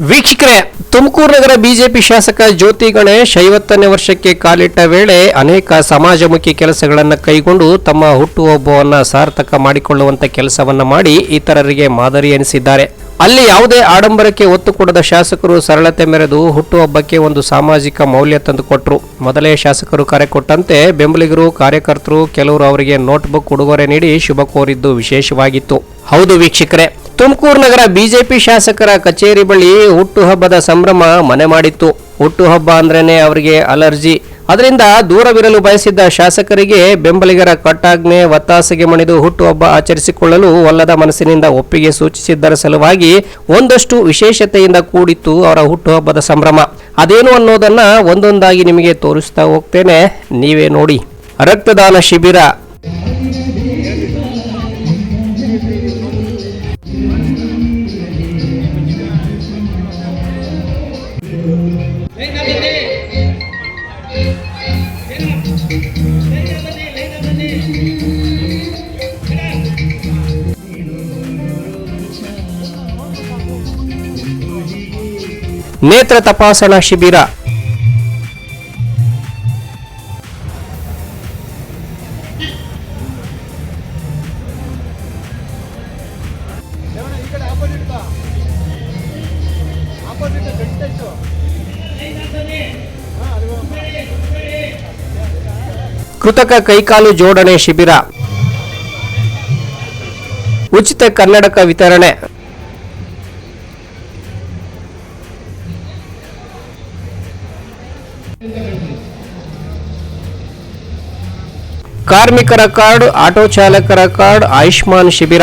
ವೀಕ್ಷಕರೇ, ತುಮಕೂರು ನಗರ ಬಿಜೆಪಿ ಶಾಸಕ ಜ್ಯೋತಿ ಗಣೇಶ್ ಐವತ್ತನೇ ವರ್ಷಕ್ಕೆ ಕಾಲಿಟ್ಟ ವೇಳೆ ಅನೇಕ ಸಮಾಜಮುಖಿ ಕೆಲಸಗಳನ್ನು ಕೈಗೊಂಡು ತಮ್ಮ ಹುಟ್ಟುಹಬ್ಬವನ್ನು ಸಾರ್ಥಕ ಮಾಡಿಕೊಳ್ಳುವಂತ ಕೆಲಸವನ್ನು ಮಾಡಿ ಇತರರಿಗೆ ಮಾದರಿ ಎನಿಸಿದ್ದಾರೆ. ಅಲ್ಲಿ ಯಾವುದೇ ಆಡಂಬರಕ್ಕೆ ಒತ್ತು ಕೊಡದ ಶಾಸಕರು ಸರಳತೆ ಮೆರೆದು ಹುಟ್ಟುಹಬ್ಬಕ್ಕೆ ಒಂದು ಸಾಮಾಜಿಕ ಮೌಲ್ಯ ತಂದುಕೊಟ್ರು ಮೊದಲೇ ಶಾಸಕರು ಕರೆ ಕೊಟ್ಟಂತೆ ಬೆಂಬಲಿಗರು, ಕಾರ್ಯಕರ್ತರು, ಕೆಲವರು ಅವರಿಗೆ ನೋಟ್ಬುಕ್ ಉಡುಗೊರೆ ನೀಡಿ ಶುಭ ಕೋರಿದ್ದು ವಿಶೇಷವಾಗಿತ್ತು. ಹೌದು ವೀಕ್ಷಕರೇ ತುಮಕೂರು ನಗರ ಬಿಜೆಪಿ ಶಾಸಕರ ಕಚೇರಿ ಬಳಿ ಹುಟ್ಟುಹಬ್ಬದ ಸಂಭ್ರಮ ಮನೆ ಮಾಡಿತ್ತು. ಹುಟ್ಟುಹಬ್ಬ ಅಂದ್ರೇನೆ ಅವರಿಗೆ ಅಲರ್ಜಿ. ಅದರಿಂದ ದೂರವಿರಲು ಬಯಸಿದ್ದ ಶಾಸಕರಿಗೆ ಬೆಂಬಲಿಗರ ಕಟ್ಟಾಜ್ಞೆ, ಒತ್ತಾಸೆಗೆ ಮಣಿದು ಹುಟ್ಟುಹಬ್ಬ ಆಚರಿಸಿಕೊಳ್ಳಲು ಒಲ್ಲದ ಮನಸ್ಸಿನಿಂದ ಒಪ್ಪಿಗೆ ಸೂಚಿಸಿದ್ದರ ಸಲುವಾಗಿ ಒಂದಷ್ಟು ವಿಶೇಷತೆಯಿಂದ ಕೂಡಿತ್ತು ಅವರ ಹುಟ್ಟುಹಬ್ಬದ ಸಂಭ್ರಮ. ಅದೇನು ಅನ್ನೋದನ್ನ ಒಂದೊಂದಾಗಿ ನಿಮಗೆ ತೋರಿಸ್ತಾ ಹೋಗ್ತೇನೆ. ನೀವೇ ನೋಡಿ. ರಕ್ತದಾನ ಶಿಬಿರ. ನೇತ್ರ ತಪಾಸಣಾ ಶಿಬಿರ. ಕೃತಕ ಕೈಕಾಲು ಜೋಡಣೆ ಶಿಬಿರ. ಉಚಿತ ಕನ್ನಡಕ ವಿತರಣೆ. ಕಾರ್ಮಿಕರ ಕಾರ್ಡ್ ಆಟೋ ಚಾಲಕರ ಕಾರ್ಡ್ ಆಯುಷ್ಮಾನ್ ಶಿಬಿರ.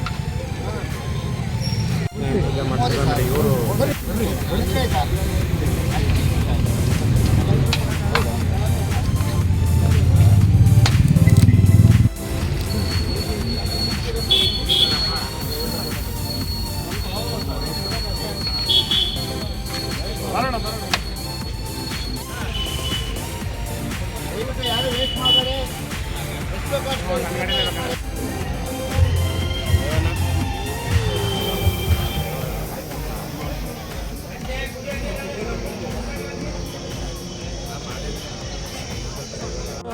ಪೂಜೆ ಮಾಡ್ತಾರೆ ಇವರು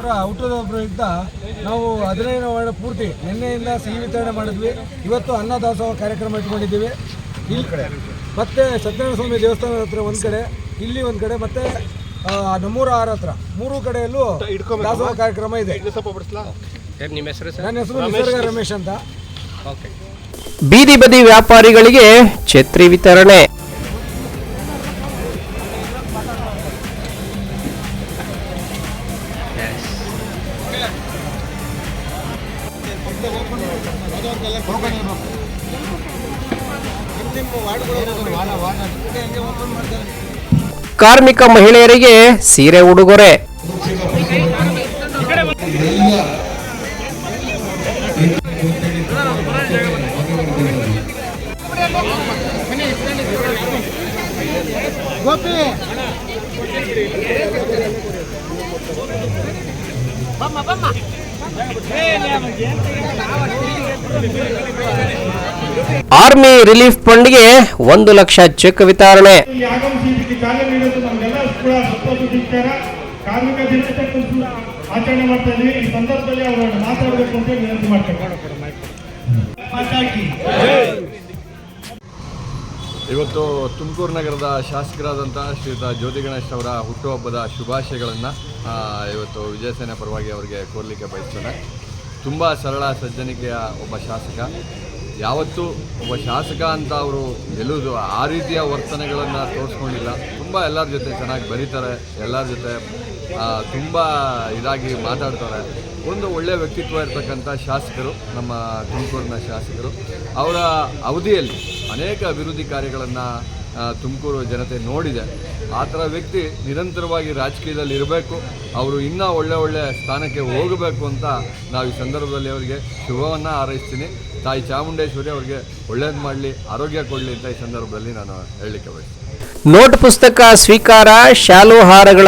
ಅವರ ನಾವು ಹದಿನೈದು ವಾರ ಪೂರ್ತಿ ನಿನ್ನೆಯಿಂದ ಸಿಹಿ ವಿತರಣೆ ಮಾಡಿದ್ವಿ. ಇವತ್ತು ಅನ್ನದಾಸೋಹ ಕಾರ್ಯಕ್ರಮ ಇಟ್ಕೊಂಡಿದ್ದೀವಿ. ಇಲ್ಲಿ ಕಡೆ ಮತ್ತೆ ಸತ್ಯನಾರಾಯಣ ಸ್ವಾಮಿ ದೇವಸ್ಥಾನದ ಹತ್ರ ಒಂದು ಕಡೆ ಇಲ್ಲಿ ಒಂದು ಕಡೆ ಮತ್ತೆ ನಮ್ಮೂರ ಆರ ಹತ್ರ. ಮೂರು ಕಡೆಯಲ್ಲೂ ದಾಸೋಹ ಕಾರ್ಯಕ್ರಮ ಇದೆ. ನಿಮ್ಮ ಹೆಸರು ನನ್ನ ಹೆಸರು ನಿಸರ್ಗ ರಮೇಶ್ ಅಂತ. ಬೀದಿ ಬದಿ ವ್ಯಾಪಾರಿಗಳಿಗೆ ಛತ್ರಿ ವಿತರಣೆ. ಕಾರ್ಮಿಕ ಮಹಿಳೆಯರಿಗೆ ಸೀರೆ ಉಡುಗೊರೆ. ಆರ್ಮಿ ರಿಲೀಫ್ ಫಂಡ್ಗೆ ಒಂದು ಲಕ್ಷ ಚೆಕ್ ವಿತರಣೆ. ಇವತ್ತು ತುಮಕೂರು ನಗರದ ಶಾಸಕರಾದಂಥ ಶ್ರೀಯುತ ಜ್ಯೋತಿ ಗಣೇಶ್ ಅವರ ಹುಟ್ಟುಹಬ್ಬದ ಶುಭಾಶಯಗಳನ್ನು ಇವತ್ತು ವಿಜಯಸೇನೆ ಪರವಾಗಿ ಅವರಿಗೆ ಕೋರಲಿಕ್ಕೆ ಬಯಸ್ತೇನೆ. ತುಂಬ ಸರಳ, ಸಜ್ಜನಿಕೆಯ ಒಬ್ಬ ಶಾಸಕ. ಯಾವತ್ತೂ ಒಬ್ಬ ಶಾಸಕ ಅಂತ ಅವರು ಗೆಲ್ಲುವುದು ಆ ರೀತಿಯ ವರ್ತನೆಗಳನ್ನು ತೋರಿಸ್ಕೊಂಡಿಲ್ಲ. ತುಂಬ ಎಲ್ಲರ ಜೊತೆ ಚೆನ್ನಾಗಿ ಬರೀತಾರೆ, ಎಲ್ಲರ ಜೊತೆ ತುಂಬ ಇದಾಗಿ ಮಾತಾಡ್ತಾರೆ. ಒಂದು ಒಳ್ಳೆಯ ವ್ಯಕ್ತಿತ್ವ ಇರತಕ್ಕಂಥ ಶಾಸಕರು ನಮ್ಮ ತುಮಕೂರಿನ ಶಾಸಕರು. ಅವರ ಅವಧಿಯಲ್ಲಿ ಅನೇಕ ಅಭಿವೃದ್ಧಿ ಕಾರ್ಯಗಳನ್ನು ತುಮಕೂರು ಜನತೆ ನೋಡಿದೆ. ಆ ಥರ ವ್ಯಕ್ತಿ ನಿರಂತರವಾಗಿ ರಾಜಕೀಯದಲ್ಲಿ ಇರಬೇಕು ಅವರು ಇನ್ನೂ ಒಳ್ಳೆ ಒಳ್ಳೆ ಸ್ಥಾನಕ್ಕೆ ಹೋಗಬೇಕು ಅಂತ ನಾವು ಈ ಸಂದರ್ಭದಲ್ಲಿ ಅವರಿಗೆ ಶುಭವನ್ನು ಹಾರೈಸ್ತೀನಿ. ತಾಯಿ ಚಾಮುಂಡೇಶ್ವರಿ ಅವರಿಗೆ ಒಳ್ಳೇದು ಮಾಡಲಿ ಆರೋಗ್ಯ ಕೊಡಲಿ ಅಂತ ಈ ಸಂದರ್ಭದಲ್ಲಿ ನಾನು ಹೇಳಲಿಕ್ಕೆ ಬಯಸ್ತೀನಿ. ನೋಟ್ ಪುಸ್ತಕ ಸ್ವೀಕಾರ ಶಾಲು ಹಾರಗಳ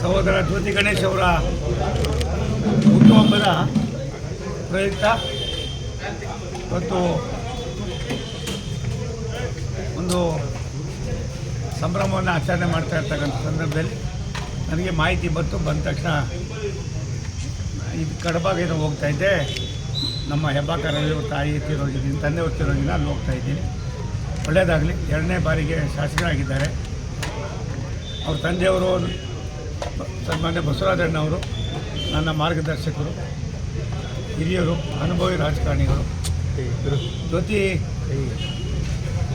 ಸಹೋದರ ಜ್ಯೋತಿ ಗಣೇಶ್ ಅವರ ಹುಟ್ಟುಹಬ್ಬದ ಪ್ರಯುಕ್ತ ಮತ್ತು ಒಂದು ಸಂಭ್ರಮವನ್ನು ಆಚರಣೆ ಮಾಡ್ತಾ ಇರ್ತಕ್ಕಂಥ ಸಂದರ್ಭದಲ್ಲಿ ನನಗೆ ಮಾಹಿತಿ ಬಂತು. ಬಂದ ತಕ್ಷಣ ಇದು ಕಡಬಾಗೇನು ಹೋಗ್ತಾ ಇದ್ದೆ. ನಮ್ಮ ಹೆಬ್ಬಾಕರಲ್ಲಿ ತಾಯಿ ತೀರೋಗಿದ್ದೀನಿ ತಂದೆ ತೀರೋಗಿಲ್ಲ ಅಲ್ಲಿ ಹೋಗ್ತಾ ಇದ್ದೀನಿ. ಒಳ್ಳೆಯದಾಗಲಿ ಎರಡನೇ ಬಾರಿಗೆ ಶಾಸಕರಾಗಿದ್ದಾರೆ. ಅವ್ರ ತಂದೆಯವರು ಸನ್ಮಾನ್ಯ ಬಸವರಾಜಣ್ಣವರು, ನನ್ನ ಮಾರ್ಗದರ್ಶಕರು, ಹಿರಿಯರು, ಅನುಭವಿ ರಾಜಕಾರಣಿಗಳು. ಜೊತೆ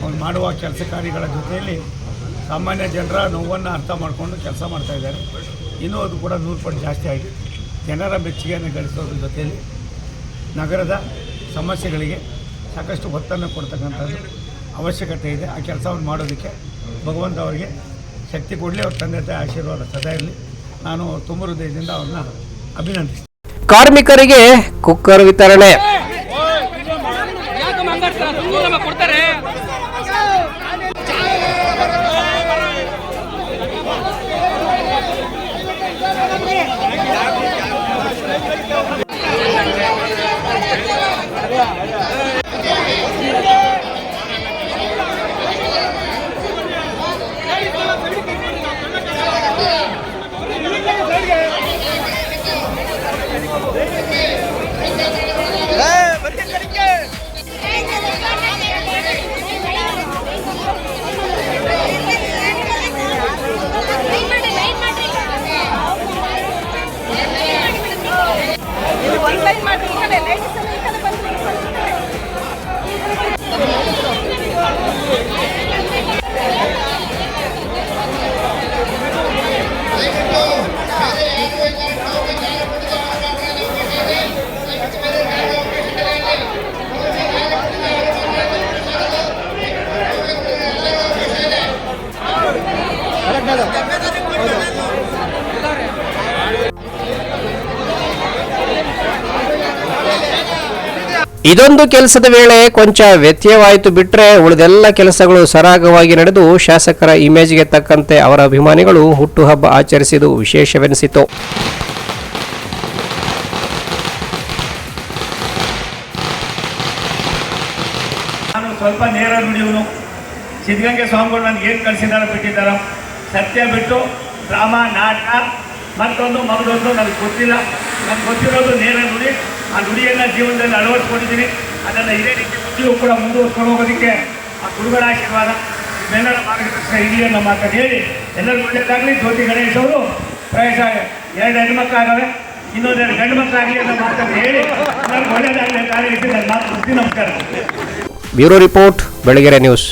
ಅವ್ರು ಮಾಡುವ ಕೆಲಸ ಕಾರ್ಯಗಳ ಜೊತೆಯಲ್ಲಿ ಸಾಮಾನ್ಯ ಜನರ ನೋವನ್ನು ಅರ್ಥ ಮಾಡಿಕೊಂಡು ಕೆಲಸ ಮಾಡ್ತಾಯಿದ್ದಾರೆ ಇನ್ನೂ ಅದು ಕೂಡ ನೂರು ಪಟ್ಟು ಜಾಸ್ತಿ ಆಗಿ ಜನರ ಮೆಚ್ಚುಗೆಯನ್ನು ಗಳಿಸೋದ್ರ ಜೊತೆಯಲ್ಲಿ ನಗರದ ಸಮಸ್ಯೆಗಳಿಗೆ ಸಾಕಷ್ಟು ಒತ್ತನ್ನು ಕೊಡ್ತಕ್ಕಂಥದ್ದು ಅವಶ್ಯಕತೆ ಇದೆ. ಆ ಕೆಲಸವನ್ನು ಮಾಡೋದಕ್ಕೆ ಭಗವಂತ ಅವರಿಗೆ ಶಕ್ತಿ ಕೊಡಲಿ, ಅವ್ರ ತಂದೆ ತಾಯಿ ಆಶೀರ್ವಾದ ಸದಾ ಇರಲಿ. ನಾನು ತುಂಬ ಹೃದಯದಿಂದ ಅವ್ರನ್ನ ಅಭಿನಂದಿಸ್ತೀನಿ. ಕಾರ್ಮಿಕರಿಗೆ ಕುಕ್ಕರ್ ವಿತರಣೆ. ಲೈನ್ ಮಾಡಿ ಈ ಕಡೆ ಲೇಡೀಸ್ ಎಲ್ಲ ಈ ಕಡೆ ಬಂದು ಈ ಕಡೆ, ಇದೊಂದು ಕೆಲಸದ ವೇಳೆ ಕೊಂಚ ವ್ಯತ್ಯಯವಾಯಿತು ಬಿಟ್ರೆ ಉಳಿದೆಲ್ಲ ಕೆಲಸಗಳು ಸರಾಗವಾಗಿ ನಡೆದು ಶಾಸಕರ ಇಮೇಜ್ಗೆ ತಕ್ಕಂತೆ ಅವರ ಅಭಿಮಾನಿಗಳು ಹುಟ್ಟುಹಬ್ಬ ಆಚರಿಸಿದು ವಿಶೇಷವೆನಿಸಿತು. ನಾನು ಸ್ವಲ್ಪ ನೇರ ನುಡಿಯುವನು. ಸಿದ್ಧಗಂಗೆ ಸ್ವಾಮಿಗಳು ನನಗೆ ಏನು ಕಳಿಸಿದಾರೋ ಬಿಟ್ಟಿದ್ದಾರೋ, ಸತ್ಯ ಬಿಟ್ಟು ಡ್ರಾಮಾ ನಾಟಕ, ಮತ್ತೊಂದು, ಮಗದೊಂದು, ನನಗೆ ಗೊತ್ತಿಲ್ಲ. ನನಗೆ ಗೊತ್ತಿರೋದು ನೇರ ನುಡಿ. ಆ ನುಡಿಯನ್ನು ಜೀವನದಲ್ಲಿ ಅಳವಡಿಸ್ಕೊಂಡಿದ್ದೀನಿ. ಅದನ್ನು ಇದೇ ರೀತಿ ಮುಂದೆಯೂ ಕೂಡ ಮುಂದುವರ್ಸ್ಕೊಂಡು ಹೋಗೋದಕ್ಕೆ ಆ ಗುರುಗಳ ಆಶೀರ್ವಾದ ಇವೆಲ್ಲರ ಮಾರ್ಗದರ್ಶನ ಇದೆಯೋ ನಮ್ಮ ಮಾತನ್ನು ಹೇಳಿ ಎಲ್ಲರೂ ಒಳ್ಳೆಯದಾಗಲಿ ಜ್ಯೋತಿ ಗಣೇಶ್ ಅವರು ಪ್ರಯಾಸ ಎರಡು ಇನ್ನೊಂದು ಇನ್ನೊಂದೆರಡು ಗಂಡು ಮಕ್ಕಳಾಗಲಿ ಅನ್ನೋ ಮಾತನ್ನು ಹೇಳಿ ಎಲ್ಲರಿಗೂ ಒಳ್ಳೆಯದಾಗಲಿ ಅಂತ ನನ್ನ ಮಾತು ನಮಸ್ಕಾರ. Bureau report, Belagere news.